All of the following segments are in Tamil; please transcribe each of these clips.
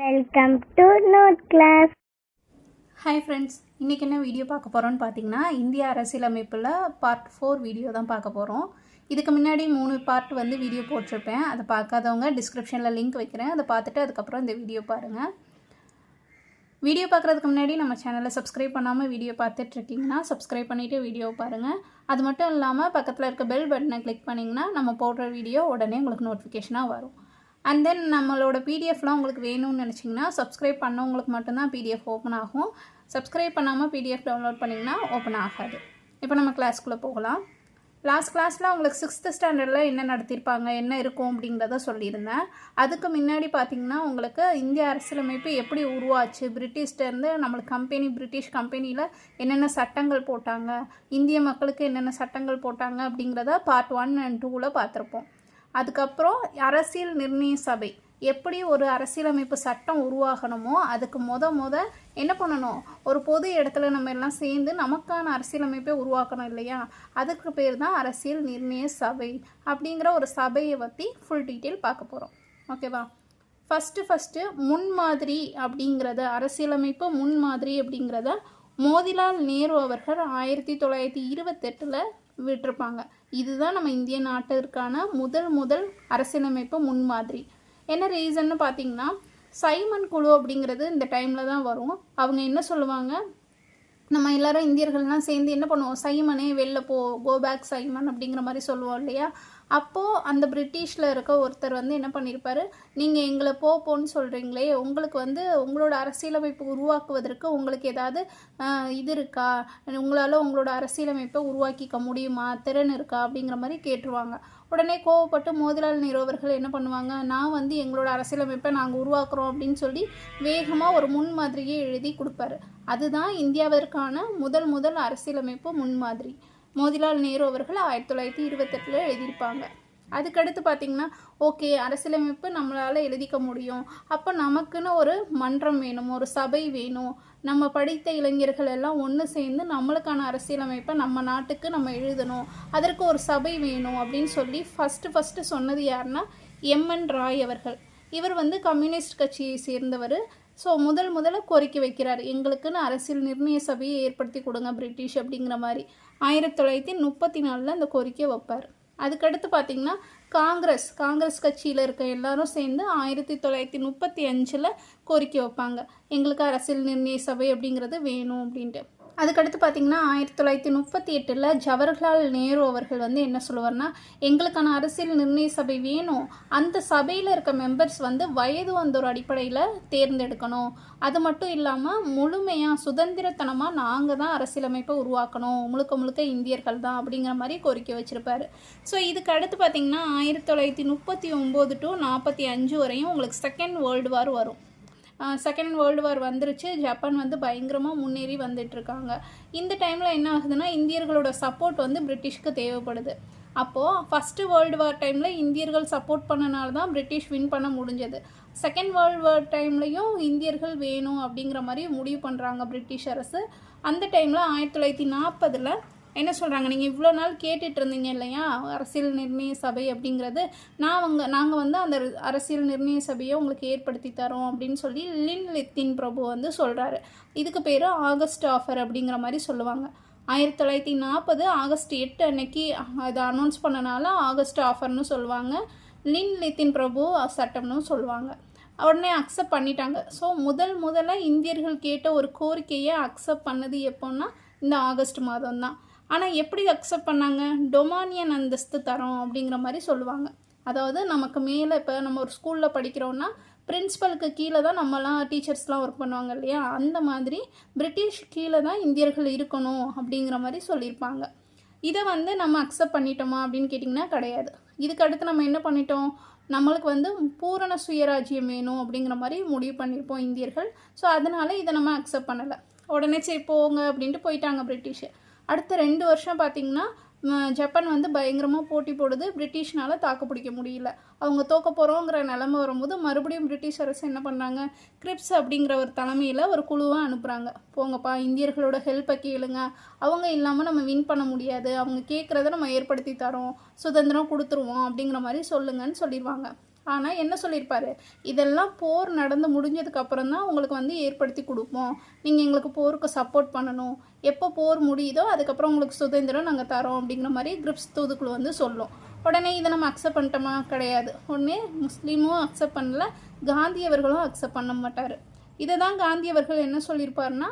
Welcome to note class hi friends இன்றைக்கி என்ன வீடியோ பார்க்க போகிறோம்னு பார்த்தீங்கன்னா இந்திய அரசியலமைப்பில் பார்ட் ஃபோர் வீடியோ தான் பார்க்க போகிறோம் இதுக்கு முன்னாடி மூணு பார்ட் வந்து வீடியோ போட்டிருப்பேன். அதை பார்க்காதவங்க டிஸ்கிரிப்ஷனில் லிங்க் வைக்கிறேன். அதை பார்த்துட்டு அதுக்கப்புறம் இந்த வீடியோ பாருங்கள் வீடியோ பார்க்குறதுக்கு முன்னாடி நம்ம சேனலை சப்ஸ்கிரைப் பண்ணாமல் வீடியோ பார்த்துட்ருக்கீங்கன்னா சப்ஸ்கிரைப் பண்ணிவிட்டு வீடியோ பாருங்கள் அது மட்டும் இல்லாமல் பக்கத்தில் இருக்க பெல் பட்டனை கிளிக் பண்ணிங்கன்னா நம்ம போடுற வீடியோ உடனே உங்களுக்கு நோட்டிஃபிகேஷனாக வரும். அண்ட் தென் நம்மளோட பிடிஎஃப்லாம் உங்களுக்கு வேணும்னு நினச்சிங்கன்னா சப்ஸ்கிரைப் பண்ணவங்களுக்கு மட்டும்தான் பிடிஎஃப் ஓப்பன் ஆகும். சப்ஸ்கிரைப் பண்ணாமல் பிடிஎஃப் டவுன்லோட் பண்ணிங்கன்னா ஓப்பன் ஆகாது. இப்போ நம்ம கிளாஸ்க்குள்ளே போகலாம். லாஸ்ட் கிளாஸில் உங்களுக்கு சிக்ஸ்த்து ஸ்டாண்டர்டில் என்ன நடத்தியிருப்பாங்க என்ன இருக்கும் அப்படிங்கிறத சொல்லியிருந்தேன். அதுக்கு முன்னாடி பார்த்தீங்கன்னா உங்களுக்கு இந்திய அரசியலமைப்பு எப்படி உருவாச்சு பிரிட்டிஷ்டேருந்து நம்மளுக்கு கம்பெனி பிரிட்டிஷ் கம்பெனியில் என்னென்ன சட்டங்கள் போட்டாங்க இந்திய மக்களுக்கு என்னென்ன சட்டங்கள் போட்டாங்க அப்படிங்கிறத பார்ட் ஒன் அண்ட் டூவில் பார்த்துருப்போம். அதுக்கப்புறம் அரசியல் நிர்ணய சபை. எப்படி ஒரு அரசியலமைப்பு சட்டம் உருவாகணுமோ அதுக்கு முத மொத என்ன பண்ணணும்? ஒரு பொது இடத்துல நம்ம எல்லாம் சேர்ந்து நமக்கான அரசியலமைப்பை உருவாக்கணும் இல்லையா? அதுக்கு பேர் தான் அரசியல் நிர்ணய சபை அப்படிங்கிற ஒரு சபையை பற்றி ஃபுல் டீட்டெயில் பார்க்க போகிறோம் ஓகேவா ஃபஸ்ட்டு ஃபஸ்ட்டு முன்மாதிரி அப்படிங்கிறத அரசியலமைப்பு முன்மாதிரி அப்படிங்கிறத மோதிலால் நேரு அவர்கள் ஆயிரத்தி தொள்ளாயிரத்தி இருபத்தெட்டில் விட்டிருப்பாங்க. இதுதான் நம்ம இந்திய நாட்டிற்கான முதல் முதல் அரசியலமைப்பு முன்மாதிரி. என்ன ரீசன்னு பார்த்தீங்கன்னா சைமன் குழு அப்படிங்கிறது இந்த டைமில் தான் வரும். அவங்க என்ன சொல்லுவாங்க? நம்ம எல்லாரும் இந்தியர்கள்லாம் சேர்ந்து என்ன பண்ணுவோம்? சைமனே வெளில போ கோ பேக் சைமன் அப்படிங்கிற மாதிரி சொல்லுவோம் இல்லையா? அப்போது அந்த பிரிட்டிஷில் இருக்க ஒருத்தர் வந்து என்ன பண்ணியிருப்பாரு நீங்கள் எங்களை போப்போன்னு சொல்கிறீங்களே உங்களுக்கு வந்து உங்களோட அரசியலமைப்பு உருவாக்குவதற்கு உங்களுக்கு ஏதாவது இது இருக்கா? உங்களால் உங்களோட அரசியலமைப்பை உருவாக்கிக்க முடியுமா? திறன் இருக்கா? அப்படிங்கிற மாதிரி கேட்டுருவாங்க. உடனே கோவப்பட்டு மோதிலால் நிறுவர்கள் என்ன பண்ணுவாங்க? நான் வந்து எங்களோட அரசியலமைப்பை நாங்கள் உருவாக்குறோம் அப்படின்னு சொல்லி வேகமாக ஒரு முன்மாதிரியை எழுதி கொடுப்பாரு. அதுதான் இந்தியாவிற்கான முதல் முதல் அரசியலமைப்பு முன்மாதிரி. மோதிலால் நேரு அவர்கள் ஆயிரத்தி தொள்ளாயிரத்தி இருபத்தெட்டில் எழுதியிருப்பாங்க. அதுக்கடுத்து பார்த்திங்கன்னா ஓகே அரசியலமைப்பு நம்மளால் எழுதிக்க முடியும். அப்போ நமக்குன்னு ஒரு மன்றம் வேணும் ஒரு சபை வேணும். நம்ம படித்த இளைஞர்கள் எல்லாம் ஒன்று சேர்ந்து நம்மளுக்கான அரசியலமைப்பை நம்ம நாட்டுக்கு நம்ம எழுதணும். அதற்கு ஒரு சபை வேணும் அப்படின்னு சொல்லி ஃபஸ்ட்டு ஃபஸ்ட்டு சொன்னது யாருன்னா எம்என் ராய் அவர்கள். இவர் வந்து கம்யூனிஸ்ட் கட்சியை சேர்ந்தவர். ஸோ முதல் முதல்ல கோரிக்கை வைக்கிறார். எங்களுக்குன்னு அரசியல் நிர்ணய சபையை ஏற்படுத்தி கொடுங்க பிரிட்டிஷ் அப்படிங்கிற மாதிரி. ஆயிரத்தி தொள்ளாயிரத்தி முப்பத்தி நாலில் அந்த கோரிக்கையை வைப்பார். அதுக்கடுத்து பார்த்தீங்கன்னா காங்கிரஸ் காங்கிரஸ் கட்சியில் இருக்க எல்லாரும் சேர்ந்து ஆயிரத்தி தொள்ளாயிரத்தி முப்பத்தி அஞ்சில் கோரிக்கை வைப்பாங்க. எங்களுக்கு அரசியல் நிர்ணய சபை அப்படிங்கிறது வேணும் அப்படின்ட்டு. அதுக்கடுத்து பார்த்தீங்கன்னா ஆயிரத்தி தொள்ளாயிரத்தி முப்பத்தி எட்டில் ஜவஹர்லால் நேரு அவர்கள் வந்து என்ன சொல்லுவார்னா எங்களுக்கான அரசியல் நிர்ணய சபை வேணும். அந்த சபையில் இருக்க மெம்பர்ஸ் வந்து வயது வந்தோர் அடிப்படையில் தேர்ந்தெடுக்கணும். அது மட்டும் இல்லாமல் முழுமையாக சுதந்திரத்தனமாக நாங்கள் தான் அரசியலமைப்பை உருவாக்கணும். முழுக்க முழுக்க இந்தியர்கள் தான் அப்படிங்கிற மாதிரி கோரிக்கை வச்சுருப்பார். ஸோ இதுக்கு அடுத்து பார்த்திங்கன்னா ஆயிரத்தி தொள்ளாயிரத்தி முப்பத்தி ஒம்பது டு நாற்பத்தி அஞ்சு வரையும் உங்களுக்கு செகண்ட் வேர்ல்டு வார் வரும். செகண்ட் வேர்ல்டு வார் வந்துருச்சு. ஜப்பான் வந்து பயங்கரமாக முன்னேறி வந்துட்டுருக்காங்க. இந்த டைமில் என்ன ஆகுதுன்னா இந்தியர்களோட சப்போர்ட் வந்து பிரிட்டிஷ்க்கு தேவைப்படுது. அப்போது ஃபஸ்ட்டு வேர்ல்டு வார் டைமில் இந்தியர்கள் சப்போர்ட் பண்ணனால தான் பிரிட்டிஷ் வின் பண்ண முடிஞ்சது. செகண்ட் வேர்ல்டு வார் டைம்லையும் இந்தியர்கள் வேணும் அப்படிங்கிற மாதிரி முடிவு பண்ணுறாங்க பிரிட்டிஷ் அரசு. அந்த டைமில் ஆயிரத்தி தொள்ளாயிரத்தி நாற்பதில் என்ன சொல்கிறாங்க நீங்கள் இவ்வளோ நாள் கேட்டுட்டு இருந்தீங்க இல்லையா? அரசியல் நிர்ணய சபை அப்படிங்கிறது நான் அவங்க நாங்கள் வந்து அந்த அரசியல் நிர்ணய சபையை உங்களுக்கு ஏற்படுத்தி தரோம் அப்படின்னு சொல்லி லின் லித்தின் பிரபு வந்து சொல்கிறாரு இதுக்கு பேர் ஆகஸ்ட் ஆஃபர் அப்படிங்கிற மாதிரி சொல்லுவாங்க. ஆயிரத்தி தொள்ளாயிரத்தி நாற்பது ஆகஸ்ட் எட்டு அன்னைக்கு அதை அனௌன்ஸ் பண்ணனால ஆகஸ்ட் ஆஃபர்னு சொல்லுவாங்க. லின் லித்தின் பிரபு சட்டம்னு சொல்லுவாங்க. உடனே அக்செப்ட் பண்ணிட்டாங்க. ஸோ முதல் முதல்ல இந்தியர்கள் கேட்ட ஒரு கோரிக்கையை அக்செப்ட் பண்ணது எப்போன்னா இந்த ஆகஸ்ட் மாதம் தான் ஆனால் எப்படி அக்செப்ட் பண்ணாங்க? டொமானியன் அந்தஸ்து தரோம் அப்படிங்கிற மாதிரி சொல்லுவாங்க. அதாவது நமக்கு மேலே இப்போ நம்ம ஒரு ஸ்கூலில் படிக்கிறோன்னா பிரின்ஸிபலுக்கு கீழே தான் நம்மலாம் டீச்சர்ஸ்லாம் ஒர்க் பண்ணுவாங்க இல்லையா? அந்த மாதிரி பிரிட்டிஷ் கீழே தான் இந்தியர்கள் இருக்கணும் அப்படிங்கிற மாதிரி சொல்லியிருப்பாங்க. இதை வந்து நம்ம அக்செப்ட் பண்ணிட்டோமா அப்படின்னு கேட்டிங்கன்னா கிடையாது. இதுக்கு அடுத்து நம்ம என்ன பண்ணிட்டோம்? நம்மளுக்கு வந்து பூரண சுயராஜ்யம் வேணும் அப்படிங்கிற மாதிரி முடிவு பண்ணியிருப்போம் இந்தியர்கள். ஸோ அதனால் இதை நம்ம அக்செப்ட் பண்ணலை. உடனே சரி போங்க அப்படின்ட்டு போயிட்டாங்க பிரிட்டிஷ் அடுத்த ரெண்டு வருஷம் பார்த்திங்கன்னா ஜப்பான் வந்து பயங்கரமாக போட்டி போடுது. பிரிட்டிஷ்னால் தாக்கு பிடிக்க முடியல. அவங்க தோக்க போகிறோங்கிற நிலமை வரும்போது மறுபடியும் பிரிட்டிஷ் அரசு என்ன பண்ணுறாங்க கிரிப்ஸ் அப்படிங்கிற ஒரு தலைமையில் ஒரு குழுவாக அனுப்புகிறாங்க போங்கப்பா இந்தியர்களோட ஹெல்ப்பை கேளுங்க. அவங்க இல்லாமல் நம்ம வின் பண்ண முடியாது. அவங்க கேட்குறத நம்ம ஏற்படுத்தி தரோம். சுதந்திரம் கொடுத்துருவோம் அப்படிங்கிற மாதிரி சொல்லுங்கன்னு சொல்லிடுவாங்க ஆனால் என்ன சொல்லியிருப்பாரு? இதெல்லாம் போர் நடந்து முடிஞ்சதுக்கு அப்புறம் தான் உங்களுக்கு வந்து ஏற்படுத்தி கொடுப்போம். நீங்கள் எங்களுக்கு போருக்கு சப்போர்ட் பண்ணணும். எப்போ போர் முடியுதோ அதுக்கப்புறம் உங்களுக்கு சுதந்திரம் நாங்கள் தரோம் அப்படிங்கிற மாதிரி கிரிப்ஸ் தூதுக்குழு வந்து சொல்லும். உடனே இதை நம்ம அக்செப்ட் பண்ணிட்டோமா? கிடையாது. உடனே முஸ்லீமும் அக்செப்ட் பண்ணல. காந்தியவர்களும் அக்செப்ட் பண்ண மாட்டார். இதை தான் காந்தியவர்கள் என்ன சொல்லியிருப்பாருன்னா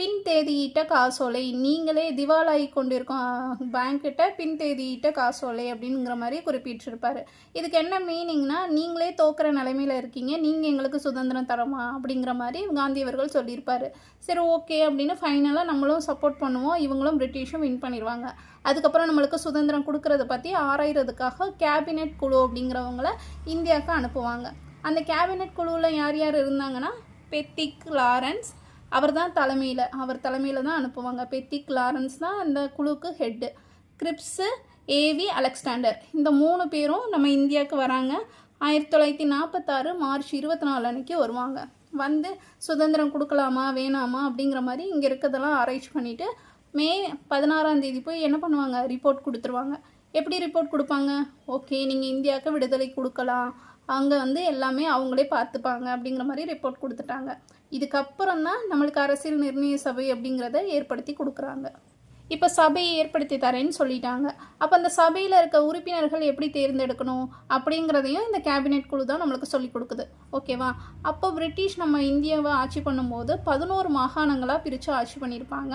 பின் தேதியிட்ட காசோலை. நீங்களே திவாலாகி கொண்டிருக்கோம் பேங்க்கிட்ட பின் தேதியிட்ட காசோலை அப்படிங்கிற மாதிரி குறிப்பிட்டிருப்பார். இதுக்கு என்ன மீனிங்னா நீங்களே தோக்குற நிலைமையில் இருக்கீங்க. நீங்கள் எங்களுக்கு சுதந்திரம் தரமா அப்படிங்கிற மாதிரி காந்தி அவர்கள் சொல்லியிருப்பார். சரி ஓகே அப்படின்னு ஃபைனலாக நம்மளும் சப்போர்ட் பண்ணுவோம். இவங்களும் பிரிட்டிஷும் வின் பண்ணிடுவாங்க அதுக்கப்புறம் நம்மளுக்கு சுதந்திரம் கொடுக்கறத பற்றி ஆராயிறதுக்காக கேபினெட் குழு அப்படிங்கிறவங்கள இந்தியாவுக்கு அனுப்புவாங்க. அந்த கேபினெட் குழுவில் யார் யார் இருந்தாங்கன்னா பெத்திக் லாரன்ஸ் அவர் தான் தலைமையில் அவர் தலைமையில் தான் அனுப்புவாங்க. பெத்திக் லாரன்ஸ் தான் அந்த குழுவுக்கு ஹெட்டு கிரிப்ஸு ஏவி அலெக்சாண்டர். இந்த மூணு பேரும் நம்ம இந்தியாவுக்கு வராங்க. ஆயிரத்தி தொள்ளாயிரத்தி நாற்பத்தாறு மார்ச் இருபத்தி நாலு அன்றைக்கி வருவாங்க. வந்து சுதந்திரம் கொடுக்கலாமா வேணாமா அப்படிங்கிற மாதிரி இங்கே இருக்கிறதெல்லாம் ஆராய்ச்சி பண்ணிவிட்டு மே பதினாறாம் தேதி போய் என்ன பண்ணுவாங்க? ரிப்போர்ட் கொடுத்துருவாங்க. எப்படி ரிப்போர்ட் கொடுப்பாங்க? ஓகே நீங்கள் இந்தியாவுக்கு விடுதலை கொடுக்கலாம். அங்கே வந்து எல்லாமே அவங்களே பார்த்துப்பாங்க அப்படிங்கிற மாதிரி ரிப்போர்ட் கொடுத்துட்டாங்க. இதுக்கப்புறம் தான் நம்மளுக்கு அரசியல் நிர்ணய சபை அப்படிங்கிறத ஏற்படுத்தி கொடுக்குறாங்க. இப்போ சபையை ஏற்படுத்தி தரேன்னு சொல்லிட்டாங்க. அப்போ அந்த சபையில் இருக்க உறுப்பினர்கள் எப்படி தேர்ந்தெடுக்கணும் அப்படிங்கிறதையும் இந்த கேபினெட் குழு தான் நம்மளுக்கு சொல்லி கொடுக்குது. ஓகேவா அப்போ பிரிட்டிஷ் நம்ம இந்தியாவை ஆட்சி பண்ணும்போது பதினோரு மாகாணங்களாக பிரித்து ஆட்சி பண்ணியிருப்பாங்க.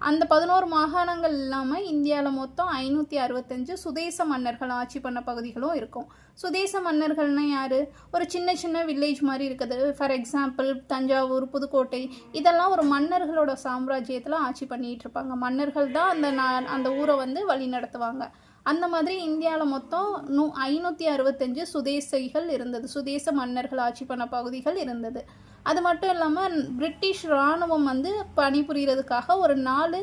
அந்த பதினோரு மாகாணங்கள் இல்லாமல் இந்தியாவில் மொத்தம் ஐநூற்றி அறுபத்தஞ்சு சுதேச மன்னர்கள் ஆட்சி பண்ண பகுதிகளும் இருக்கும். சுதேச மன்னர்கள்னா யார்? ஒரு சின்ன சின்ன வில்லேஜ் மாதிரி இருக்குது. ஃபார் எக்ஸாம்பிள் தஞ்சாவூர் புதுக்கோட்டை இதெல்லாம் ஒரு மன்னர்களோட சாம்ராஜ்யத்தில் ஆட்சி பண்ணிகிட்டு இருப்பாங்க. மன்னர்கள் தான் அந்த நான் அந்த ஊரை வந்து வழி நடத்துவாங்க. அந்த மாதிரி இந்தியாவில் மொத்தம் நூ ஐநூற்றி அறுபத்தஞ்சு சுதேசிகள் இருந்தது. சுதேச மன்னர்கள் ஆட்சி பண்ண பகுதிகள் இருந்தது. அது மட்டும் இல்லாமல் பிரிட்டிஷ் இராணுவம் வந்து பணிபுரிகிறதுக்காக ஒரு நாலு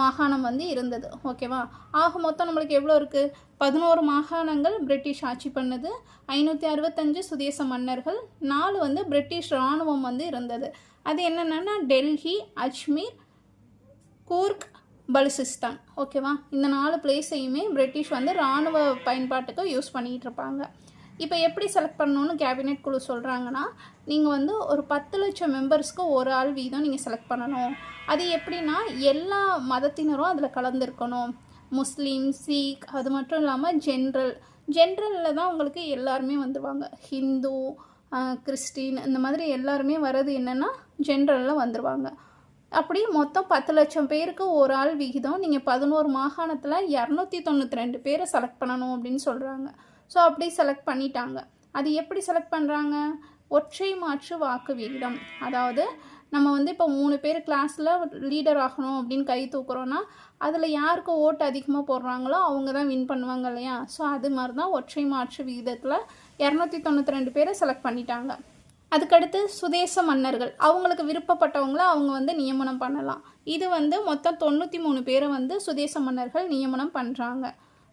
மாகாணம் வந்து இருந்தது. ஓகேவா ஆக மொத்தம் நம்மளுக்கு எவ்வளோ இருக்குது பதினோரு மாகாணங்கள் பிரிட்டிஷ் ஆட்சி பண்ணுது. ஐநூற்றி அறுபத்தஞ்சு சுதேச மன்னர்கள் நாலு வந்து பிரிட்டிஷ் இராணுவம் வந்து இருந்தது. அது என்னென்னா டெல்லி அஜ்மீர் கூர்க் பலுசிஸ்தான். ஓகேவா இந்த நாலு பிளேஸையுமே பிரிட்டிஷ் வந்து இராணுவ பயன்பாட்டுக்கு யூஸ் பண்ணிகிட்டு இருப்பாங்க. இப்போ எப்படி செலக்ட் பண்ணணும்னு கேபினெட் குழு சொல்கிறாங்கன்னா நீங்கள் வந்து ஒரு பத்து லட்சம் மெம்பர்ஸ்க்கு ஒரு ஆள் வீதம் நீங்கள் செலக்ட் பண்ணணும். அது எப்படின்னா எல்லா மதத்தினரும் அதில் கலந்துருக்கணும். முஸ்லீம் சீக் அது மட்டும் இல்லாமல் ஜென்ரல் ஜென்ரலில் தான் உங்களுக்கு எல்லாருமே வந்துடுவாங்க ஹிந்து கிறிஸ்டின் இந்த மாதிரி எல்லாருமே வர்றது என்னென்னா ஜென்ரலில் வந்துடுவாங்க அப்படி மொத்தம் பத்து லட்சம் பேருக்கு ஒரு ஆள் விகிதம் நீங்கள் பதினோரு மாகாணத்தில் இரநூத்தி தொண்ணூற்றி ரெண்டு பேரை செலக்ட் பண்ணணும் அப்படின்னு சொல்கிறாங்க ஸோ அப்படி செலக்ட் பண்ணிட்டாங்க. அது எப்படி செலக்ட் பண்ணுறாங்க ஒற்றை மாற்று வாக்கு விகிதம். அதாவது நம்ம வந்து இப்போ மூணு பேர் கிளாஸில் லீடர் ஆகணும் அப்படின்னு கை தூக்குறோன்னா அதில் யாருக்கு ஓட்டு அதிகமாக போடுறாங்களோ அவங்க தான் வின் பண்ணுவாங்க இல்லையா? ஸோ அது மாதிரி தான் ஒற்றை மாற்று விகிதத்தில் இரநூத்தி தொண்ணூற்றி ரெண்டு பேரை செலக்ட் பண்ணிட்டாங்க. அதுக்கடுத்து சுதேச மன்னர்கள். அவங்களுக்கு விருப்பப்பட்டவங்கள அவங்க வந்து நியமனம் பண்ணலாம். இது வந்து மொத்தம் தொண்ணூற்றி மூணு பேரை வந்து சுதேச மன்னர்கள் நியமனம் பண்ணுறாங்க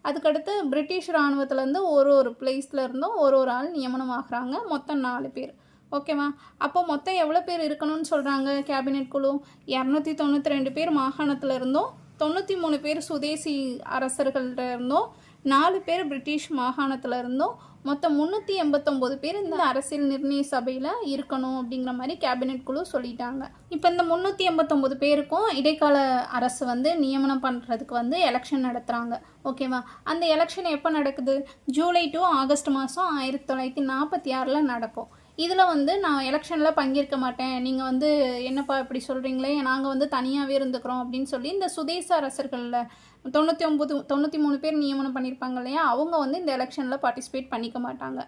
அதுக்கடுத்து பிரிட்டிஷ் இராணுவத்துலேருந்து ஒரு ஒரு பிளேஸில் இருந்தும் ஒரு ஒரு ஆள் நியமனம் ஆகிறாங்க. மொத்தம் நாலு பேர். ஓகேவா அப்போ மொத்தம் எவ்வளோ பேர் இருக்கணும்னு சொல்கிறாங்க கேபினெட் குழு? இரநூத்தி தொண்ணூற்றி ரெண்டு பேர் மாகாணத்தில் இருந்தும் தொண்ணூற்றி மூணு பேர் சுதேசி அரசர்கள்ட்ட இருந்தும் நாலு பேர் பிரிட்டிஷ் மாகாணத்தில் இருந்தும் மொத்தம் முந்நூற்றி எண்பத்தொம்போது பேர் இந்த அரசியல் நிர்ணய சபையில் இருக்கணும் அப்படிங்கிற மாதிரி கேபினெட் குழு சொல்லிட்டாங்க. இப்போ இந்த முந்நூற்றி எண்பத்தொம்போது பேருக்கும் இடைக்கால அரசு வந்து நியமனம் பண்ணுறதுக்கு வந்து எலெக்ஷன் நடத்துகிறாங்க ஓகேவா அந்த எலெக்ஷன் எப்போ நடக்குது? ஜூலை டு ஆகஸ்ட் மாதம் ஆயிரத்தி தொள்ளாயிரத்தி நாற்பத்தி ஆறில் நடக்கும். இதில் வந்து நான் எலெக்ஷனில் பங்கேற்க மாட்டேன். நீங்கள் வந்து என்னப்பா இப்படி சொல்கிறீங்களே நாங்கள் வந்து தனியாகவே இருந்துக்கிறோம் அப்படின்னு சொல்லி இந்த சுதேச அரசர்களில் தொண்ணூற்றி ஒம்பது தொண்ணூற்றி மூணு பேர் நியமனம் பண்ணியிருப்பாங்க இல்லையா? அவங்க வந்து இந்த எலெக்ஷனில் பார்ட்டிசிபேட் பண்ணிக்க மாட்டாங்க.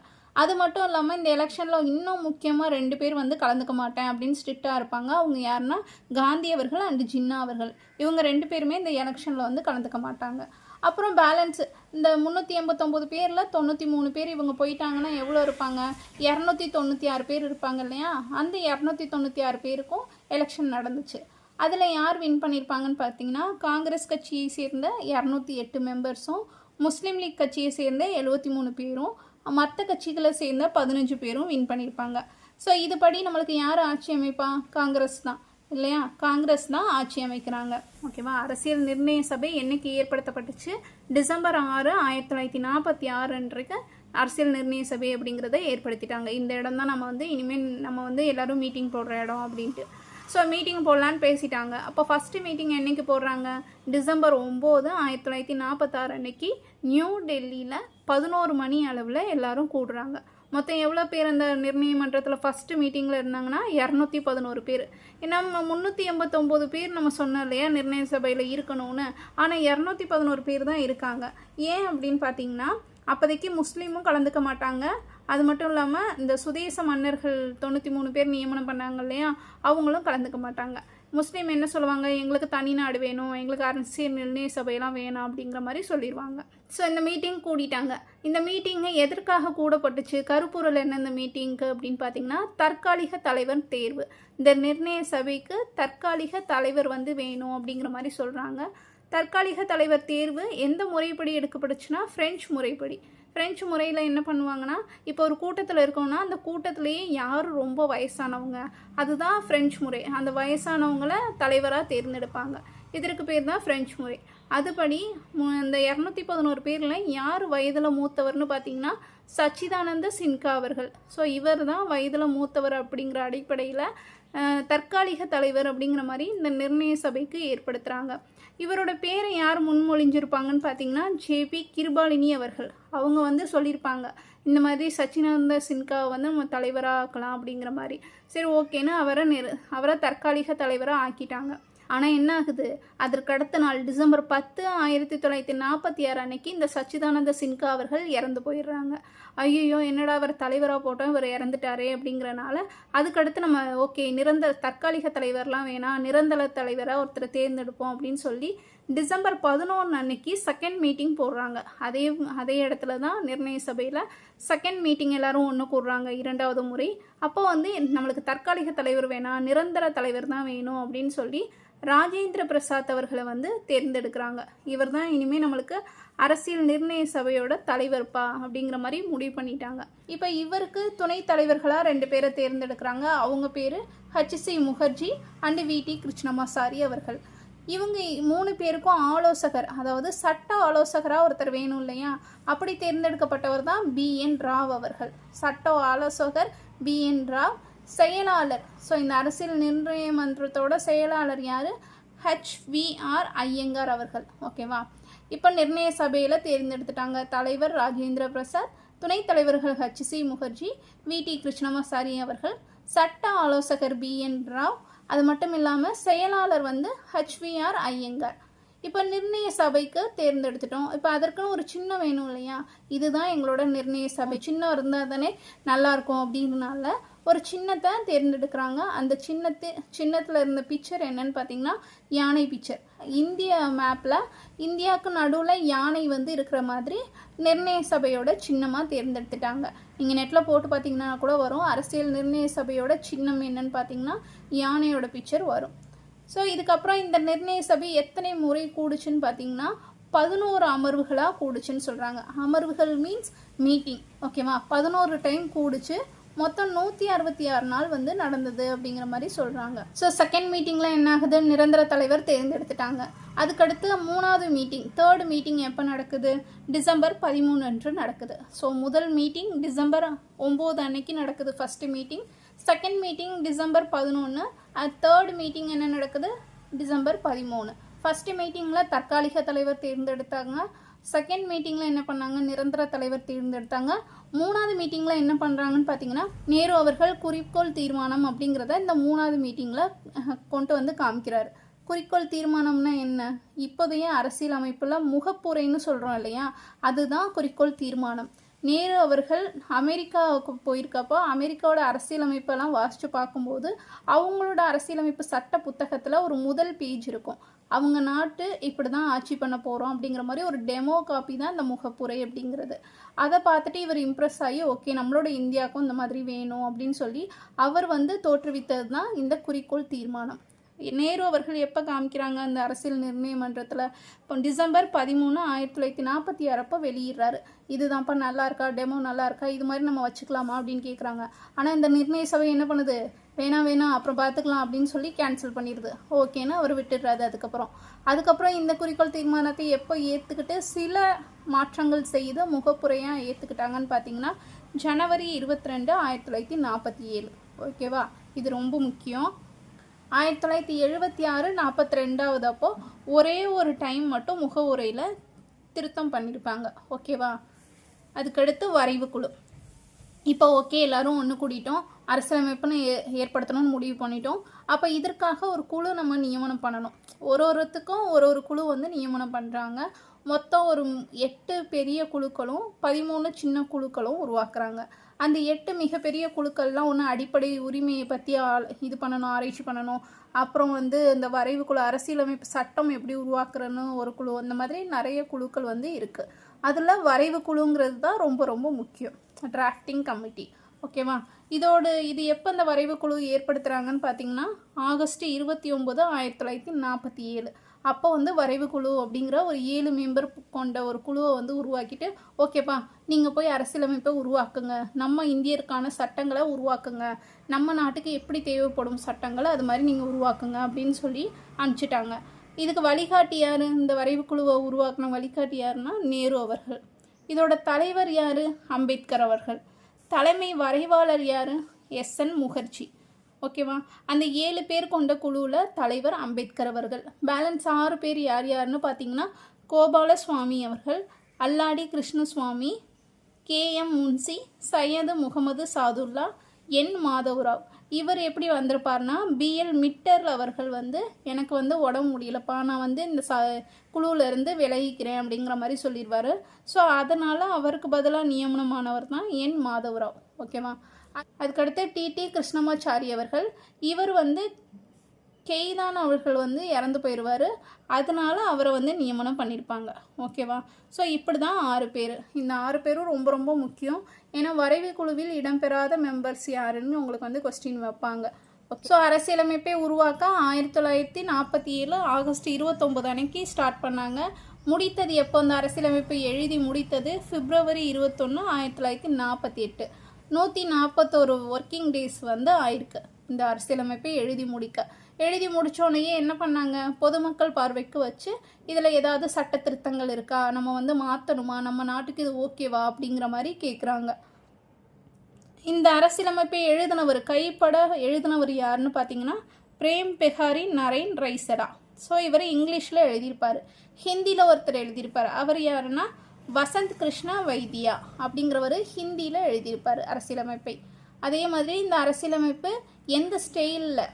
அது மட்டும் இல்லாமல் இந்த எலெக்ஷனில் இன்னும் முக்கியமாக ரெண்டு பேர் வந்து கலந்துக்க மாட்டேன் அப்படின்னு ஸ்ட்ரிக்டாக இருப்பாங்க. அவங்க யாருன்னா காந்தி அவர்கள் அண்டு ஜின்னா அவர்கள். இவங்க ரெண்டு பேருமே இந்த எலெக்ஷனில் வந்து கலந்துக்க மாட்டாங்க. அப்புறம் பேலன்ஸு இந்த முந்நூற்றி எண்பத்தொம்போது பேரில் தொண்ணூற்றி மூணு பேர் இவங்க போயிட்டாங்கன்னா எவ்வளோ இருப்பாங்க? இரநூத்தி தொண்ணூற்றி ஆறு பேர் இருப்பாங்க இல்லையா? அந்த இரநூத்தி தொண்ணூற்றி ஆறு பேருக்கும் எலெக்ஷன் நடந்துச்சு. அதில் யார் வின் பண்ணியிருப்பாங்கன்னு பார்த்தீங்கன்னா காங்கிரஸ் கட்சியை சேர்ந்த இரநூத்தி எட்டு மெம்பர்ஸும் முஸ்லீம் லீக் கட்சியை சேர்ந்த எழுபத்தி மூணு பேரும் மற்ற கட்சிகளை சேர்ந்த பதினஞ்சு பேரும் வின் பண்ணியிருப்பாங்க ஸோ இதுபடி நம்மளுக்கு யார் ஆட்சி அமைப்பா? காங்கிரஸ் தான். இல்லையா? காங்கிரஸ் தான் ஆட்சி அமைக்கிறாங்க. ஓகேவா அரசியல் நிர்ணய சபை என்னைக்கு ஏற்படுத்தப்பட்டுச்சு? டிசம்பர் ஆறு ஆயிரத்தி தொள்ளாயிரத்தி நாற்பத்தி ஆறுன்றைக்கு அரசியல் நிர்ணய சபை அப்படிங்கிறத ஏற்படுத்திட்டாங்க. இந்த இடம் தான் நம்ம வந்து இனிமேல் நம்ம வந்து எல்லாரும் மீட்டிங் போடுற இடம் அப்படின்ட்டு. ஸோ மீட்டிங் போடலான்னு பேசிட்டாங்க. அப்போ ஃபஸ்ட்டு மீட்டிங் என்றைக்கு போடுறாங்க? டிசம்பர் ஒம்பது ஆயிரத்தி தொள்ளாயிரத்தி நாற்பத்தாறு அன்னைக்கு நியூ டெல்லியில் பதினோரு மணி அளவில் எல்லோரும் கூடுறாங்க. மொத்தம் எவ்வளோ பேர் அந்த நிர்ணய மன்றத்தில் ஃபஸ்ட்டு மீட்டிங்கில் இருந்தாங்கன்னா இரநூத்தி பதினோரு பேர். ஏன்னா நம்ம முந்நூற்றி எண்பத்தொம்போது பேர் நம்ம சொன்னோம் இல்லையா நிர்ணய சபையில் இருக்கணும்னு. ஆனால் இரநூத்தி பதினோரு பேர் தான் இருக்காங்க. ஏன் அப்படின்னு பார்த்தீங்கன்னா அப்போதைக்கு முஸ்லீமும் கலந்துக்க மாட்டாங்க. அது மட்டும் இல்லாமல் இந்த சுதேச மன்னர்கள் தொண்ணூற்றி மூணு பேர் நியமனம் பண்ணாங்க இல்லையா அவங்களும் கலந்துக்க மாட்டாங்க. முஸ்லீம் என்ன சொல்லுவாங்க? எங்களுக்கு தனி நாடு வேணும் எங்களுக்கு அரசியல் நிர்ணய சபையெல்லாம் வேணாம் அப்படிங்கிற மாதிரி சொல்லிடுவாங்க ஸோ இந்த மீட்டிங் கூடிட்டாங்க. இந்த மீட்டிங்கு எதற்காக கூடப்பட்டுச்சு? கருப்பொருள் என்ன இந்த மீட்டிங்க்கு அப்படின்னு பார்த்தீங்கன்னா தற்காலிக தலைவர் தேர்வு. இந்த நிர்ணய சபைக்கு தற்காலிக தலைவர் வந்து வேணும் அப்படிங்கிற மாதிரி சொல்கிறாங்க தற்காலிக தலைவர் தேர்வு எந்த முறைப்படி எடுக்கப்பட்டுச்சுன்னா ஃப்ரெஞ்ச் முறைப்படி. ஃப்ரெஞ்சு முறையில் என்ன பண்ணுவாங்கன்னா இப்போ ஒரு கூட்டத்தில் இருக்கோம்னா அந்த கூட்டத்திலேயே யார் ரொம்ப வயசானவங்க அதுதான் ஃப்ரெஞ்சு முறை. அந்த வயசானவங்களை தலைவராக தேர்ந்தெடுப்பாங்க. இதற்கு பேர் தான் ஃப்ரெஞ்சு முறை. அதுபடி இந்த இரநூத்தி பதினோரு பேரில் யார் வயதில் மூத்தவர்னு பார்த்தீங்கன்னா சச்சிதானந்த சின்கா அவர்கள். ஸோ இவர் தான் வயதில் மூத்தவர் அப்படிங்கிற அடிப்படையில் தற்காலிக தலைவர் அப்படிங்கிற மாதிரி இந்த நிர்ணய சபைக்கு ஏற்படுத்துகிறாங்க இவரோட பேரை யார் முன்மொழிஞ்சிருப்பாங்கன்னு பார்த்தீங்கன்னா ஜேபி கிருபாலினி அவர்கள். அவங்க வந்து சொல்லியிருப்பாங்க இந்த மாதிரி சச்சினானந்த சின்காவை வந்து நம்ம தலைவராக ஆக்கலாம் அப்படிங்கிற மாதிரி. சரி ஓகேன்னு அவரை நிறு அவரை தற்காலிக தலைவராக ஆக்கிட்டாங்க. ஆனால் என்ன ஆகுது அதற்கு அடுத்த நாள் டிசம்பர் பத்து ஆயிரத்தி தொள்ளாயிரத்தி நாற்பத்தி ஆறு அன்னைக்கு இந்த சச்சிதானந்த சின்கா அவர்கள் இறந்து போயிடுறாங்க. ஐயோ என்னடா அவர் தலைவராக போட்டோம் இவர் இறந்துட்டாரே அப்படிங்கிறனால அதுக்கடுத்து நம்ம ஓகே நிரந்தர தற்காலிக தலைவர்லாம் வேணாம் நிரந்தர தலைவராக ஒருத்தர் தேர்ந்தெடுப்போம் அப்படின்னு சொல்லி டிசம்பர் பதினொன்று அன்னைக்கு செகண்ட் மீட்டிங் போடுறாங்க. அதே அதே இடத்துல தான் நிர்ணய சபையில் செகண்ட் மீட்டிங் எல்லாரும் ஒன்று கூடுறாங்க இரண்டாவது முறை. அப்போ வந்து நம்மளுக்கு தற்காலிக தலைவர் வேணாம் நிரந்தர தலைவர் தான் வேணும் அப்படின்னு சொல்லி ராஜேந்திர பிரசாத் அவர்களை வந்து தேர்ந்தெடுக்கிறாங்க. இவர் தான் இனிமேல் நம்மளுக்கு அரசியல் நிர்ணய சபையோட தலைவர்ப்பா அப்படிங்கிற மாதிரி முடிவு பண்ணிட்டாங்க. இப்போ இவருக்கு துணைத் தலைவர்களாக ரெண்டு பேரை தேர்ந்தெடுக்கிறாங்க. அவங்க பேர் ஹச்சி முகர்ஜி அண்டு விடி கிருஷ்ணமாசாரி அவர்கள். இவங்க மூணு பேருக்கும் ஆலோசகர் அதாவது சட்ட ஆலோசகராக ஒருத்தர் வேணும் இல்லையா? அப்படி தேர்ந்தெடுக்கப்பட்டவர் தான் பி என் ராவ் அவர்கள். சட்ட ஆலோசகர் பி என் ராவ் செயலாளர். ஸோ இந்த அரசியல் நிர்ணய மன்றத்தோட செயலாளர் யார்? ஹெச்விஆர் ஐயங்கார் அவர்கள். ஓகேவா இப்போ நிர்ணய சபையில் தேர்ந்தெடுத்துட்டாங்க தலைவர் ராஜேந்திர பிரசாத் துணைத் தலைவர்கள் H C Mukherjee V T Krishnamachari அவர்கள் சட்ட ஆலோசகர் பி என் ராவ் அது மட்டும் இல்லாமல் செயலாளர் வந்து ஹெச்விஆர் ஐயங்கார். இப்போ நிர்ணய சபைக்கு தேர்ந்தெடுத்துட்டோம். இப்போ அதற்குன்னு ஒரு சின்னம் வேணும் இல்லையா? இதுதான் எங்களோட நிர்ணய சபை. சின்னம் இருந்தால் தானே நல்லாயிருக்கும் அப்படின்றனால ஒரு சின்னத்தை தேர்ந்தெடுக்கிறாங்க. அந்த சின்னத்து சின்னத்தில் இருந்த பிக்சர் என்னன்னு பார்த்தீங்கன்னா யானை பிக்சர் இந்திய மேப்பில் இந்தியாவுக்கு நடுவில் யானை வந்து இருக்கிற மாதிரி நிர்ணய சபையோட சின்னமாக தேர்ந்தெடுத்துட்டாங்க. நீங்கள் நெட்டில் போட்டு பார்த்தீங்கன்னா கூட வரும். அரசியல் நிர்ணய சபையோட சின்னம் என்னன்னு பார்த்தீங்கன்னா யானையோட பிக்சர் வரும். ஸோ இதுக்கப்புறம் இந்த நிர்ணய சபை எத்தனை முறை கூடுச்சுன்னு பார்த்தீங்கன்னா பதினோரு அமர்வுகளாக கூடுச்சுன்னு சொல்கிறாங்க அமர்வுகள் மீன்ஸ் மீட்டிங் ஓகேவா பதினோரு டைம் கூடுச்சு. மொத்தம் நூற்றி அறுபத்தி ஆறு நாள் வந்து நடந்தது அப்படிங்கிற மாதிரி சொல்கிறாங்க ஸோ செகண்ட் மீட்டிங்கில் என்ன ஆகுது? நிரந்தர தலைவர் தேர்ந்தெடுத்துட்டாங்க. அதுக்கடுத்து மூணாவது மீட்டிங் தேர்ட் மீட்டிங் எப்போ நடக்குது? டிசம்பர் பதிமூணு அன்று நடக்குது. ஸோ முதல் மீட்டிங் டிசம்பர் ஒம்பது அன்னைக்கு நடக்குது first meeting second meeting December பதினொன்று தேர்ட் மீட்டிங் என்ன நடக்குது? டிசம்பர் பதிமூணு. ஃபஸ்ட்டு மீட்டிங்கில் தற்காலிக தலைவர் தேர்ந்தெடுத்தாங்க. செகண்ட் மீட்டிங்கில் என்ன பண்ணாங்க? நிரந்தர தலைவர் தேர்ந்தெடுத்தாங்க. மூணாவது மீட்டிங்கில் என்ன பண்ணுறாங்கன்னு பார்த்தீங்கன்னா நேரு அவர்கள் குறிக்கோள் தீர்மானம் அப்படிங்கிறத இந்த மூணாவது மீட்டிங்கில் கொண்டு வந்து காமிக்கிறார். குறிக்கோள் தீர்மானம்னா என்ன? இப்போதைய அரசியல் அமைப்பில் முகப்புரைன்னு சொல்கிறோம் இல்லையா? அதுதான் குறிக்கோள் தீர்மானம். நேரு அவர்கள் அமெரிக்காவுக்கு போயிருக்கப்போ அமெரிக்காவோட அரசியலமைப்பெல்லாம் வாசித்து பார்க்கும்போது அவங்களோட அரசியலமைப்பு சட்ட புத்தகத்தில் ஒரு முதல் பேஜ் இருக்கும். அவங்க நாட்டு இப்படி தான் ஆட்சி பண்ண போகிறோம் அப்படிங்கிற மாதிரி ஒரு டெமோ காப்பி தான் இந்த முகப்புரை அப்படிங்கிறது. அதை பார்த்துட்டு இவர் இம்ப்ரெஸ் ஆகி ஓகே நம்மளோட இந்தியாவுக்கும் இந்த மாதிரி வேணும் அப்படின்னு சொல்லி அவர் வந்து தோற்றுவித்தது தான் இந்த குறிக்கோள் தீர்மானம். நேரு அவர்கள் எப்போ காமிக்கிறாங்க அந்த அரசியல் நிர்ணய மன்றத்தில் இப்போ டிசம்பர் பதிமூணு ஆயிரத்தி தொள்ளாயிரத்தி நாற்பத்தி ஆறப்போ வெளியிடுறாரு. இதுதான்ப்பா நல்லா இருக்கா? டெமோ நல்லா இருக்கா? இது மாதிரி நம்ம வச்சுக்கலாமா அப்படின்னு கேட்குறாங்க ஆனால் இந்த நிர்ணய சபை என்ன பண்ணுது? வேணாம் வேணாம் அப்புறம் பார்த்துக்கலாம் அப்படின்னு சொல்லி கேன்சல் பண்ணிடுது. ஓகேன்னு அவர் விட்டுடுறாரு அதுக்கப்புறம். அதுக்கப்புறம் இந்த குறிக்கோள் தீர்மானத்தை எப்போ ஏற்றுக்கிட்டு சில மாற்றங்கள் செய்து முகப்புரையாக ஏற்றுக்கிட்டாங்கன்னு பார்த்தீங்கன்னா ஜனவரி இருபத்தி ரெண்டு ஆயிரத்தி தொள்ளாயிரத்தி நாற்பத்தி ஏழு. ஓகேவா இது ரொம்ப முக்கியம். ஆயிரத்தி தொள்ளாயிரத்தி எழுபத்தி ஆறு நாற்பத்தி ரெண்டாவது அப்போ ஒரே ஒரு டைம் மட்டும் முகவுரையில் திருத்தம் பண்ணியிருப்பாங்க ஓகேவா அதுக்கடுத்து வரைவு குழு. இப்போ ஓகே எல்லாரும் ஒன்று கூட்டிட்டோம் அரசியலமைப்புன்னு ஏ ஏற்படுத்தணும்னு முடிவு பண்ணிட்டோம். அப்போ இதற்காக ஒரு குழு நம்ம நியமனம் பண்ணணும். ஒரு ஒருத்துக்கும் ஒரு ஒரு குழு வந்து நியமனம் பண்ணுறாங்க மொத்தம் ஒரு எட்டு பெரிய குழுக்களும் பதிமூணு சின்ன குழுக்களும் உருவாக்குறாங்க. அந்த எட்டு மிகப்பெரிய குழுக்கள்லாம் ஒன்று அடிப்படை உரிமையை பற்றி இது பண்ணணும் ஆராய்ச்சி பண்ணணும். அப்புறம் வந்து இந்த வரைவு குழு அரசியலமைப்பு சட்டம் எப்படி உருவாக்குறன்னு ஒரு குழு அந்த மாதிரி நிறைய குழுக்கள் வந்து இருக்குது அதில் வரைவு குழுங்கிறது தான் ரொம்ப ரொம்ப முக்கியம். டிராஃப்டிங் கமிட்டி ஓகேவா இதோடு இது எப்போ இந்த வரைவு குழு ஏற்படுத்துகிறாங்கன்னு பார்த்தீங்கன்னா ஆகஸ்ட் இருபத்தி ஒம்பது ஆயிரத்தி தொள்ளாயிரத்தி நாற்பத்தி ஏழு. அப்போ வந்து வரைவு குழு அப்படிங்கிற ஒரு ஏழு மெம்பர் கொண்ட ஒரு குழுவை வந்து உருவாக்கிட்டு ஓகேப்பா நீங்கள் போய் அரசியலமைப்பை உருவாக்குங்க. நம்ம இந்தியருக்கான சட்டங்களை உருவாக்குங்க. நம்ம நாட்டுக்கு எப்படி தேவைப்படும் சட்டங்களை அது மாதிரி நீங்கள் உருவாக்குங்க அப்படின்னு சொல்லி அனுப்பிச்சிட்டாங்க. இதுக்கு வழிகாட்டி யார்? இந்த வரைவு குழுவை உருவாக்கின வழிகாட்டி யாருன்னா நேரு அவர்கள். இதோட தலைவர் யார்? அம்பேத்கர் அவர்கள். தலைமை வரைவாளர் யார்? S N Mukherjee. ஓகேவா? அந்த ஏழு பேர் கொண்ட குழுவில் தலைவர் அம்பேத்கர் அவர்கள். பேலன்ஸ் ஆறு பேர் யார் யாருன்னு பார்த்தீங்கன்னா கோபால சுவாமி அவர்கள் Alladi Krishnaswamy K M Munshi Syed Mohammad Saadulla N Madhava Rao. இவர் எப்படி வந்திருப்பார்னா பிஎல் மிட்டர் அவர்கள் வந்து எனக்கு வந்து உடம்பு முடியலப்பா நான் வந்து இந்த ச குழுவிலேருந்து விலகிக்கிறேன் அப்படிங்கிற மாதிரி சொல்லிடுவார். ஸோ அதனால் அவருக்கு பதிலாக நியமனமானவர் தான் என் மாதவராவ். ஓகேவா? அதுக்கடுத்து டிடி கிருஷ்ணமாச்சாரி அவர்கள். இவர் வந்து கெய்தான் அவர்கள் வந்து இறந்து போயிடுவார் அதனால அவரை வந்து நியமனம் பண்ணியிருப்பாங்க ஓகேவா ஸோ இப்படி தான் ஆறு பேர். இந்த ஆறு பேரும் ரொம்ப ரொம்ப முக்கியம். ஏன்னா வரைவு குழுவில் இடம்பெறாத மெம்பர்ஸ் யாருன்னு உங்களுக்கு வந்து கொஸ்டின் வைப்பாங்க. ஸோ அரசியலமைப்பை உருவாக்க ஆயிரத்தி தொள்ளாயிரத்தி நாற்பத்தி ஏழு ஆகஸ்ட் இருபத்தொம்பது அன்னைக்கு ஸ்டார்ட் பண்ணாங்க. முடித்தது எப்போ? அந்த அரசியலமைப்பை எழுதி முடித்தது பிப்ரவரி இருபத்தொன்று ஆயிரத்தி தொள்ளாயிரத்தி நாற்பத்தி எட்டு நூற்றி நாற்பத்தோரு ஒர்க்கிங் டேஸ் வந்து ஆயிருக்கு. இந்த அரசியலமைப்பை எழுதி முடிக்க. எழுதி முடித்தோடனேயே என்ன பண்ணாங்க? பொதுமக்கள் பார்வைக்கு வச்சு இதில் ஏதாவது சட்ட திருத்தங்கள் இருக்கா? நம்ம வந்து மாற்றணுமா நம்ம நாட்டுக்கு இது ஓகேவா அப்படிங்கிற மாதிரி கேட்குறாங்க இந்த அரசியலமைப்பை எழுதினவர் கைப்பட எழுதினவர் யாருன்னு பார்த்தீங்கன்னா பிரேம் பெஹாரி நரேன் ரைசடா. ஸோ இவர் இங்கிலீஷில் எழுதியிருப்பார். ஹிந்தியில் ஒருத்தர் எழுதியிருப்பார். அவர் யாருன்னா வசந்த் கிருஷ்ணா வைத்தியா அப்படிங்கிறவர் ஹிந்தியில் எழுதியிருப்பார் அரசியலமைப்பை. அதே மாதிரி இந்த அரசியலமைப்பு எந்த ஸ்டைலில்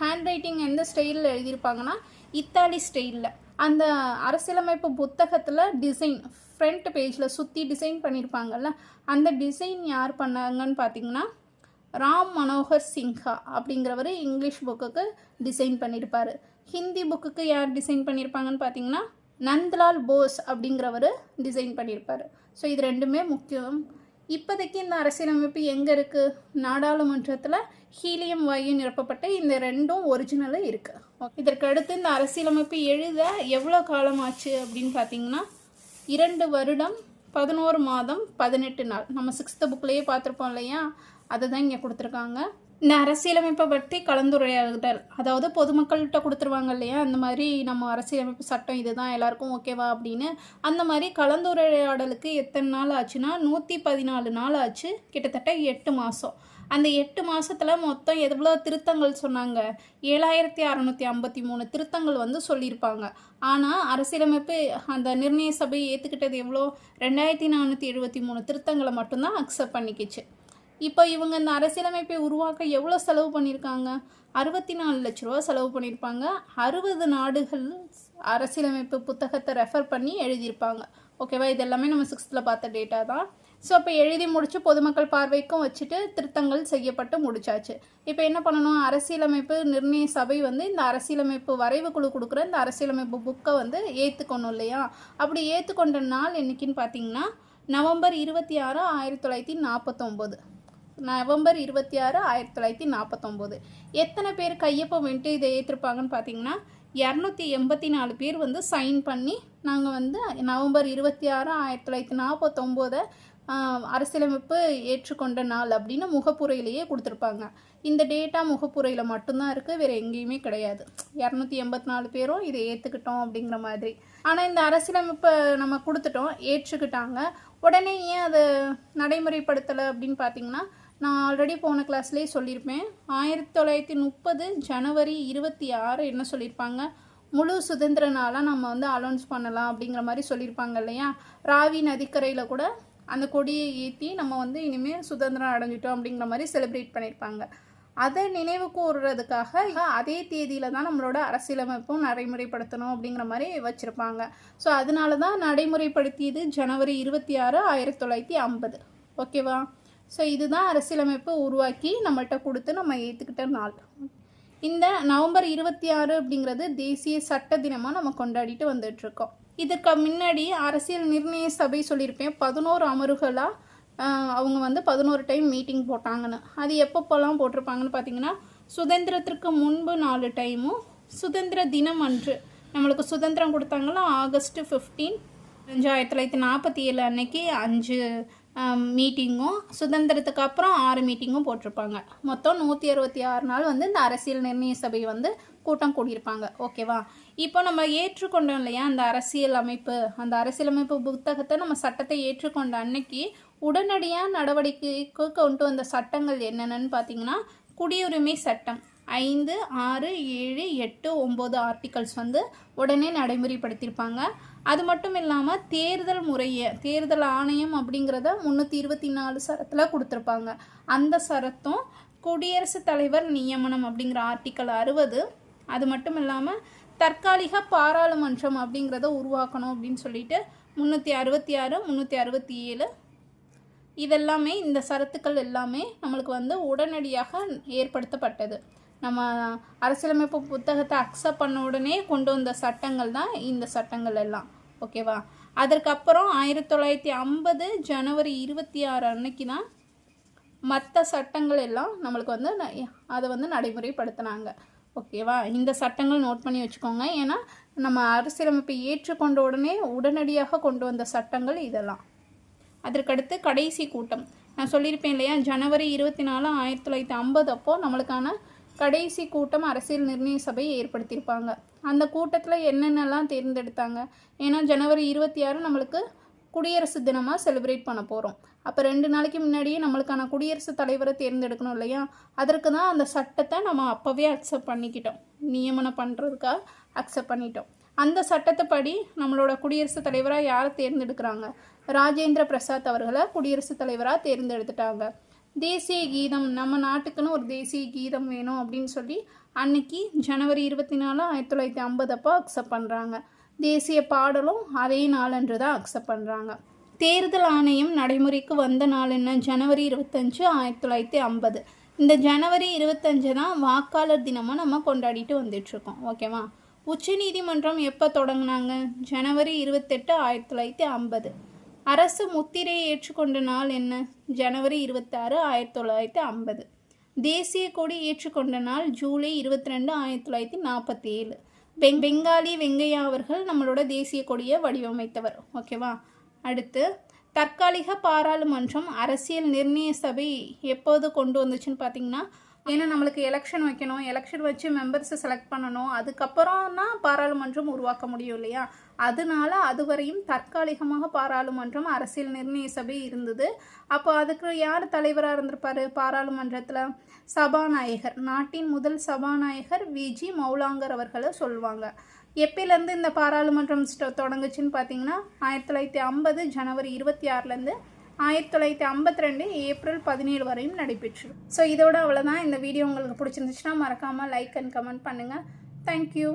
ஹேண்ட் ரைட்டிங் எந்த ஸ்டைலில் எழுதியிருப்பாங்கன்னா இத்தாலி ஸ்டைலில். அந்த அரசியலமைப்பு புத்தகத்தில் டிசைன் ஃப்ரண்ட் பேஜில் சுற்றி டிசைன் பண்ணியிருப்பாங்கல்ல அந்த டிசைன் யார் பண்ணாங்கன்னு பார்த்தீங்கன்னா ராம் மனோகர் சின்ஹா அப்படிங்கிறவர் இங்கிலீஷ் புக்குக்கு டிசைன் பண்ணியிருப்பார். ஹிந்தி புக்குக்கு யார் டிசைன் பண்ணியிருப்பாங்கன்னு பார்த்தீங்கன்னா நந்த்லால் போஸ் அப்படிங்கிறவர் டிசைன் பண்ணியிருப்பார். ஸோ இது ரெண்டுமே முக்கியம். இப்போதைக்கு இந்த அரசியலமைப்பு எங்கே இருக்குது நாடாளுமன்றத்தில் ஹீலியம் வாயு நிரப்பப்பட்ட இந்த ரெண்டும் ஒரிஜினலாக இருக்குது இதற்கு அடுத்து இந்த அரசியலமைப்பு எழுத எவ்வளோ காலம் ஆச்சு அப்படின்னு பார்த்தீங்கன்னா இரண்டு வருடம் பதினோரு மாதம் பதினெட்டு நாள். நம்ம சிக்ஸ்த்து புக்லேயே பார்த்துருப்போம் இல்லையா? அதை தான் இங்கே கொடுத்துருக்காங்க. இந்த அரசியலமைப்பை பற்றி கலந்துரையாடல் அதாவது பொதுமக்கள்கிட்ட கொடுத்துருவாங்க இல்லையா? அந்த மாதிரி நம்ம அரசியலமைப்பு சட்டம் இதுதான் எல்லாருக்கும் ஓகேவா அப்படின்னு. அந்த மாதிரி கலந்துரையாடலுக்கு எத்தனை நாள் ஆச்சுன்னா நூற்றி பதினாலு நாள் ஆச்சு. கிட்டத்தட்ட எட்டு மாதம் அந்த எட்டு மாதத்தில் மொத்தம் எவ்வளோ திருத்தங்கள் சொன்னாங்க? ஏழாயிரத்தி அறநூற்றி ஐம்பத்தி மூணு திருத்தங்கள் வந்து சொல்லியிருப்பாங்க. ஆனால் அரசியலமைப்பு அந்த நிர்ணய சபை ஏற்றுக்கிட்டது எவ்வளோ? ரெண்டாயிரத்தி நானூற்றி எழுபத்தி மூணு திருத்தங்களை மட்டும்தான் அக்செப்ட் பண்ணிக்கிச்சு. இப்போ இவங்க இந்த அரசியலமைப்பை உருவாக்க எவ்வளோ செலவு பண்ணியிருக்காங்க? அறுபத்தி நாலு லட்ச ரூபா செலவு பண்ணியிருப்பாங்க. அறுபது நாடுகள் அரசியலமைப்பு புத்தகத்தை ரெஃபர் பண்ணி எழுதியிருப்பாங்க. ஓகேவா? இது எல்லாமே நம்ம சிக்ஸ்த்தில் பார்த்த டேட்டா தான். ஸோ அப்போ எழுதி முடித்து பொதுமக்கள் பார்வைக்கும் வச்சுட்டு திருத்தங்கள் செய்யப்பட்டு முடிச்சாச்சு. இப்போ என்ன பண்ணணும்? அரசியலமைப்பு நிர்ணய சபை வந்து இந்த அரசியலமைப்பு வரைவு குழு கொடுக்குற இந்த அரசியலமைப்பு புக்கை வந்து ஏற்றுக்கணும் இல்லையா? அப்படி ஏற்றுக்கொண்ட நாள் என்னைக்குன்னு பார்த்தீங்கன்னா நவம்பர் இருபத்தி ஆறு ஆயிரத்தி தொள்ளாயிரத்தி நாற்பத்தொம்போது. நவம்பர் இருபத்தி ஆறு ஆயிரத்தி தொள்ளாயிரத்தி நாற்பத்தொம்போது. எத்தனை பேர் கையொப்பம் வந்துட்டு இதை ஏற்றிருப்பாங்கன்னு பார்த்தீங்கன்னா இரநூத்தி எண்பத்தி நாலு பேர் வந்து சைன் பண்ணி நாங்கள் வந்து நவம்பர் இருபத்தி ஆறு ஆயிரத்தி தொள்ளாயிரத்தி நாற்பத்தொம்போதை அரசியலமைப்பு ஏற்றுக்கொண்ட நாள் அப்படின்னு முகப்புரையிலேயே கொடுத்துருப்பாங்க. இந்த டேட்டா முகப்புரையில் மட்டும்தான் இருக்குது வேறு எங்கேயுமே கிடையாது. இரநூத்தி எண்பத்தி நாலு பேரும் இதை ஏற்றுக்கிட்டோம் அப்படிங்கிற மாதிரி. ஆனால் இந்த அரசியலமைப்பை நம்ம கொடுத்துட்டோம் ஏற்றுக்கிட்டாங்க. உடனே ஏன் அதை நடைமுறைப்படுத்தலை அப்படின்னு பார்த்தீங்கன்னா நான் ஆல்ரெடி போன கிளாஸ்லேயே சொல்லியிருப்பேன். ஆயிரத்தி தொள்ளாயிரத்தி முப்பது ஜனவரி இருபத்தி ஆறு என்ன சொல்லியிருப்பாங்க? முழு சுதந்திர நாளாக நம்ம வந்து அலௌன்ஸ் பண்ணலாம் அப்படிங்கிற மாதிரி சொல்லியிருப்பாங்க இல்லையா? ராவி நதிக்கரையில் கூட அந்த கொடியை ஏற்றி நம்ம வந்து இனிமேல் சுதந்திரம் அடைஞ்சிட்டோம் அப்படிங்கிற மாதிரி செலிப்ரேட் பண்ணியிருப்பாங்க. அதை நினைவு கூறுறதுக்காக அதே தேதியில் தான் நம்மளோட அரசியலமைப்பும் நடைமுறைப்படுத்தணும் அப்படிங்கிற மாதிரி வச்சுருப்பாங்க. ஸோ அதனால தான் நடைமுறைப்படுத்தியது ஜனவரி இருபத்தி ஆறு ஆயிரத்தி தொள்ளாயிரத்தி ஐம்பது ஓகேவா ஸோ இதுதான் அரசியலமைப்பு உருவாக்கி நம்மள்கிட்ட கொடுத்து நம்ம ஏற்றுக்கிட்ட நாள். இந்த நவம்பர் இருபத்தி ஆறு அப்படிங்கிறது தேசிய சட்ட தினமாக நம்ம கொண்டாடிட்டு வந்துட்டுருக்கோம். இதுக்கு முன்னாடி அரசியல் நிர்ணய சபை சொல்லியிருப்பேன். பதினோரு அமர்வுகளாக அவங்க வந்து பதினோரு டைம் மீட்டிங் போட்டாங்கன்னு. அது எப்பப்போல்லாம் போட்டிருப்பாங்கன்னு பார்த்தீங்கன்னா சுதந்திரத்திற்கு முன்பு நாலு டைமும் சுதந்திர தினம் அன்று. நம்மளுக்கு சுதந்திரம் கொடுத்தாங்களா ஆகஸ்ட் ஃபிஃப்டீன் அஞ்சாயிரத்தி தொள்ளாயிரத்தி நாற்பத்தி ஏழு அன்னைக்கு அஞ்சு மீட்டிங்கும் சுதந்திரத்துக்கு அப்புறம் ஆறு மீட்டிங்கும் போட்டிருப்பாங்க. மொத்தம் நூற்றி அறுபத்தி ஆறு நாள் வந்து இந்த அரசியல் நிர்ணய சபை வந்து கூட்டம் கூடியிருப்பாங்க. ஓகேவா இப்போ நம்ம ஏற்றுக்கொண்டோம் இல்லையா அந்த அரசியல் அமைப்பு? அந்த அரசியலமைப்பு புத்தகத்தை நம்ம சட்டத்தை ஏற்றுக்கொண்ட அன்னைக்கு உடனடியாக நடவடிக்கைக்கு கொண்டு வந்த சட்டங்கள் என்னென்னு பார்த்தீங்கன்னா குடியுரிமை சட்டம். ஐந்து ஆறு ஏழு எட்டு ஒம்பது ஆர்டிகல்ஸ் வந்து உடனே நடைமுறைப்படுத்தியிருப்பாங்க. அது மட்டும் இல்லாமல் தேர்தல் முறையை தேர்தல் ஆணையம் அப்படிங்கிறத முந்நூற்றி இருபத்தி நாலு சரத்தில் கொடுத்துருப்பாங்க. அந்த சரத்தும் குடியரசுத் தலைவர் நியமனம் அப்படிங்கிற ஆர்டிக்கல் அறுபது அது மட்டும் இல்லாமல் தற்காலிக பாராளுமன்றம் அப்படிங்கிறத உருவாக்கணும் அப்படின்னு சொல்லிட்டு முந்நூற்றி அறுபத்தி ஆறு முந்நூற்றி அறுபத்தி ஏழு. இதெல்லாமே இந்த சரத்துக்கள் எல்லாமே நம்மளுக்கு வந்து உடனடியாக ஏற்படுத்தப்பட்டது. நம்ம அரசியலமைப்பு புத்தகத்தை அக்செப்ட் பண்ண உடனே கொண்டு வந்த சட்டங்கள் தான் இந்த சட்டங்கள் எல்லாம். ஓகேவா அதற்கப்புறம் ஆயிரத்தி தொள்ளாயிரத்தி ஐம்பது ஜனவரி இருபத்தி ஆறு அன்னைக்கு தான் மற்ற சட்டங்கள் எல்லாம் நம்மளுக்கு வந்து அதை வந்து நடைமுறைப்படுத்தினாங்க. ஓகேவா இந்த சட்டங்கள் நோட் பண்ணி வச்சுக்கோங்க. ஏன்னா நம்ம அரசியலமைப்பை ஏற்றுக்கொண்ட உடனே உடனடியாக கொண்டு வந்த சட்டங்கள் இதெல்லாம். அதற்கடுத்து கடைசி கூட்டம். நான் சொல்லியிருப்பேன் இல்லையா? ஜனவரி இருபத்தி நாலு ஆயிரத்தி தொள்ளாயிரத்தி ஐம்பது அப்போது நம்மளுக்கான கடைசி கூட்டம் அரசியல் நிர்ணய சபையை ஏற்படுத்தியிருப்பாங்க. அந்த கூட்டத்தில் என்னென்னலாம் தேர்ந்தெடுத்தாங்க? ஏன்னா ஜனவரி இருபத்தி ஆறு நம்மளுக்கு குடியரசு தினமாக செலிப்ரேட் பண்ண போகிறோம் அப்போ ரெண்டு நாளைக்கு முன்னாடியே நம்மளுக்கான குடியரசுத் தலைவரை தேர்ந்தெடுக்கணும் இல்லையா? அதற்கு தான் அந்த சட்டத்தை நம்ம அப்போவே அக்செப்ட் பண்ணிக்கிட்டோம். நியமனம் பண்ணுறதுக்காக அக்செப்ட் பண்ணிட்டோம். அந்த சட்டத்தைப்படி நம்மளோட குடியரசுத் தலைவராக யாரை தேர்ந்தெடுக்கிறாங்க? ராஜேந்திர பிரசாத் அவர்களை குடியரசுத் தலைவராக தேர்ந்தெடுத்துட்டாங்க. தேசிய கீதம் நம்ம நாட்டுக்குன்னு ஒரு தேசிய கீதம் வேணும் அப்படின்னு சொல்லி அன்னைக்கு ஜனவரி இருபத்தி நாலு ஆயிரத்தி தொள்ளாயிரத்தி ஐம்பது அப்போ அக்செப்ட் பண்ணுறாங்க தேசிய பாடலும் அதே நாளன்று தான் அக்செப்ட் பண்ணுறாங்க தேர்தல் ஆணையம் நடைமுறைக்கு வந்த நாள் என்ன? ஜனவரி இருபத்தஞ்சு ஆயிரத்தி தொள்ளாயிரத்தி ஐம்பது. இந்த ஜனவரி இருபத்தஞ்சு தான் வாக்காளர் தினமாக நம்ம கொண்டாடிட்டு வந்துட்டுருக்கோம் ஓகேவா உச்சநீதிமன்றம் எப்போ தொடங்கினாங்க? ஜனவரி இருபத்தெட்டு ஆயிரத்தி தொள்ளாயிரத்தி ஐம்பது. அரசு முத்திரையை ஏற்றுக்கொண்ட நாள் என்ன? ஜனவரி இருபத்தாறு ஆயிரத்தி தொள்ளாயிரத்தி ஐம்பது. தேசிய கொடி ஏற்றுக்கொண்ட நாள் ஜூலை இருபத்தி ரெண்டு ஆயிரத்தி தொள்ளாயிரத்தி நாற்பத்தி ஏழு பெங் பெங்காலி வெங்கையா அவர்கள் நம்மளோட தேசிய கொடியை வடிவமைத்தவர். ஓகேவா அடுத்து தற்காலிக பாராளுமன்றம் அரசியல் நிர்ணய சபை எப்போது கொண்டு வந்துச்சுன்னு பார்த்தீங்கன்னா ஏன்னா நம்மளுக்கு எலெக்ஷன் வைக்கணும் எலெக்ஷன் வச்சு மெம்பர்ஸை செலக்ட் பண்ணணும். அதுக்கப்புறம் தான் பாராளுமன்றம் உருவாக்க முடியும் இல்லையா? அதனால அதுவரையும் தற்காலிகமாக பாராளுமன்றம் அரசியல் நிர்ணய சபை இருந்தது. அப்போ அதுக்கு யார் தலைவராக இருந்திருப்பார் பாராளுமன்றத்தில்? சபாநாயகர். நாட்டின் முதல் சபாநாயகர் விஜி மௌலாங்கர் அவர்களை சொல்லுவாங்க. எப்பிலேருந்து இந்த பாராளுமன்றம் தொடங்குச்சுன்னு பார்த்தீங்கன்னா ஆயிரத்தி தொள்ளாயிரத்தி ஐம்பது ஜனவரி இருபத்தி ஆறுலேருந்து ஆயிரத்தி தொள்ளாயிரத்தி ஐம்பத்தி ரெண்டு ஏப்ரல் பதினேழு வரையும் நடைபெற்று ஸோ இதோட அவ்வளோதான் இந்த வீடியோ உங்களுக்கு பிடிச்சிருந்துச்சுன்னா மறக்காமல் லைக் அண்ட் கமெண்ட் பண்ணுங்கள் தேங்க்யூ